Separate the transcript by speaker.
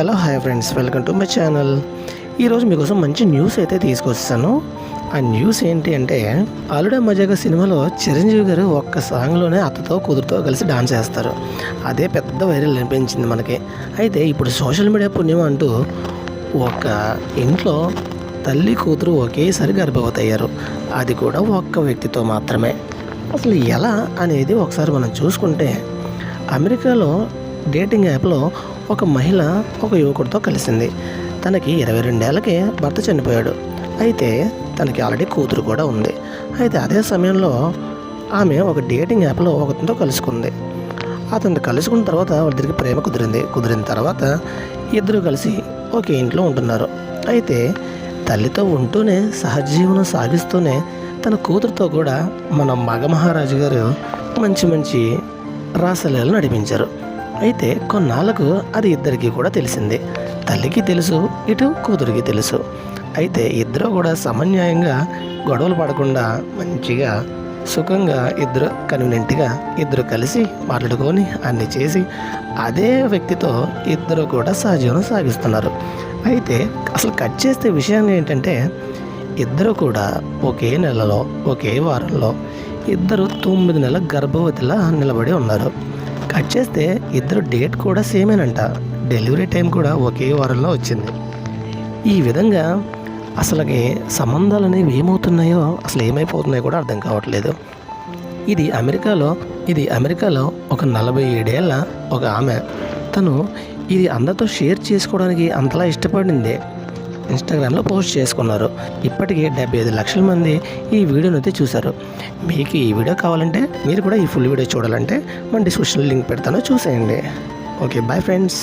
Speaker 1: Hello hi friends. Welcome to my channel. ఈరోజు మీకోసం మంచి న్యూస్ అయితే తీసుకొస్తాను. ఆ న్యూస్ ఏంటి అంటే అల్లుడే మజాగా సినిమాలో చిరంజీవి గారు ఒక్క సాంగ్లోనే అత్తతో కూతురుతో కలిసి డాన్స్ చేస్తారు. అదే పెద్ద వైరల్ అనిపించింది మనకి. అయితే ఇప్పుడు సోషల్ మీడియా పుణ్యం అంటూ ఒక ఇంట్లో తల్లి కూతురు ఒకేసారి గర్భవతి అయ్యారు అది కూడా ఒక్క వ్యక్తితో మాత్రమే. అసలు ఎలా అనేది ఒకసారి మనం చూసుకుంటే అమెరికాలో డేటింగ్ యాప్లో ఒక మహిళ ఒక యువకుడితో కలిసింది. తనకి ఇరవై రెండేళ్ళకే భర్త చనిపోయాడు. అయితే తనకి ఆల్రెడీ కూతురు కూడా ఉంది. అయితే అదే సమయంలో ఆమె ఒక డేటింగ్ యాప్లో ఒకరితో కలుసుకుంది. అతను కలుసుకున్న తర్వాత వాళ్ళిద్దరికి ప్రేమ కుదిరింది. కుదిరిన తర్వాత ఇద్దరు కలిసి ఒకే ఇంట్లో ఉంటున్నారు. అయితే తల్లితో ఉంటూనే సహజీవనం సాగిస్తూనే తన కూతురుతో కూడా మన మగ మహారాజు గారు మంచి మంచి రాసలీలు నడిపించారు. అయితే కొన్నాళ్ళకు అది ఇద్దరికి కూడా తెలిసింది. తల్లికి తెలుసు ఇటు కూతురికి తెలుసు. అయితే ఇద్దరు కూడా సమన్యాయంగా గొడవలు పడకుండా మంచిగా సుఖంగా ఇద్దరు కన్వీనెంట్గా ఇద్దరు కలిసి మాట్లాడుకొని అన్ని చేసి అదే వ్యక్తితో ఇద్దరు కూడా సహజీవనం సాగిస్తున్నారు. అయితే అసలు కట్ చేస్తే విషయం ఏంటంటే ఇద్దరు కూడా ఒకే నెలలో ఒకే వారంలో ఇద్దరు తొమ్మిది నెలల గర్భవతిలా నిలబడి ఉన్నారు. కట్ చేస్తే ఇద్దరు డేట్ కూడా సేమేనంట. డెలివరీ టైం కూడా ఒకే వారంలో వచ్చింది. ఈ విధంగా అసలుకి సంబంధాలు అనేవి ఏమవుతున్నాయో అసలు ఏమైపోతున్నాయో కూడా అర్థం కావట్లేదు. ఇది అమెరికాలో ఇది అమెరికాలో ఒక నలభై ఏడేళ్ళ ఒక ఆమె. తను ఇది అందరితో షేర్ చేసుకోవడానికి అంతలా ఇష్టపడింది. ఇన్స్టాగ్రామ్లో పోస్ట్ చేసుకున్నారు. ఇప్పటికే డెబ్బై ఐదు లక్షల మంది ఈ వీడియోను అయితే చూశారు. మీకు ఈ వీడియో కావాలంటే మీరు కూడా ఈ ఫుల్ వీడియో చూడాలంటే మన డిస్క్రిప్షన్లో లింక్ పెడతాను చూసేయండి. Okay bye friends.